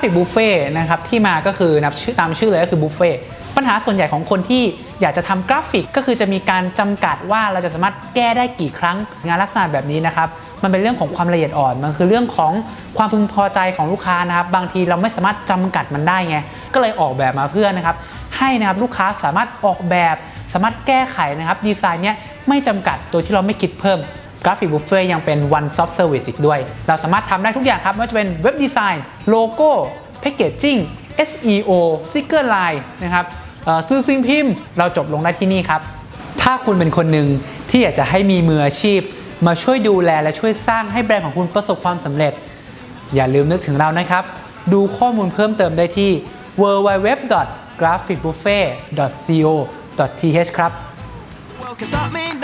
ฟิกบุฟเฟ่นะครับที่มาก็คือนับชื่อตามชื่อเลยก็คือบุฟเฟ่ปัญหาส่วนใหญ่ของคนที่อยากจะทำกราฟิกก็คือจะมีการจำกัดว่าเราจะสามารถแก้ได้กี่ครั้งงานลักษณะแบบนี้นะครับมันเป็นเรื่องของความละเอียดอ่อน มันคือเรื่องของความพึงพอใจของลูกค้านะครับ บางทีเราไม่สามารถจำกัดมันได้ไง ก็เลยออกแบบมาเพื่อนะครับ ให้นะครับลูกค้าสามารถออกแบบ สามารถแก้ไขนะครับดีไซน์เนี้ยไม่จำกัดโดยที่เราไม่คิดเพิ่ม กราฟิกบุฟเฟ่ยังเป็น one stop service อีกด้วย เราสามารถทำได้ทุกอย่างครับไม่ว่าจะเป็นเว็บดีไซน์โลโก้แพคเกจจิ้ง SEO สติกเกอร์ไลน์นะครับซื้อสิ่งพิมพ์ เราจบลงได้ที่นี่ครับ ถ้าคุณเป็นคนหนึ่งที่อยากจะให้มีมืออาชีพ มาช่วยดูแลและช่วยสร้างให้แบรนด์ของคุณประสบความสำเร็จ อย่าลืมนึกถึงเรานะครับ ดูข้อมูลเพิ่มเติมได้ที่ www.graphicbuffet.co.th ครับ Well, cause I mean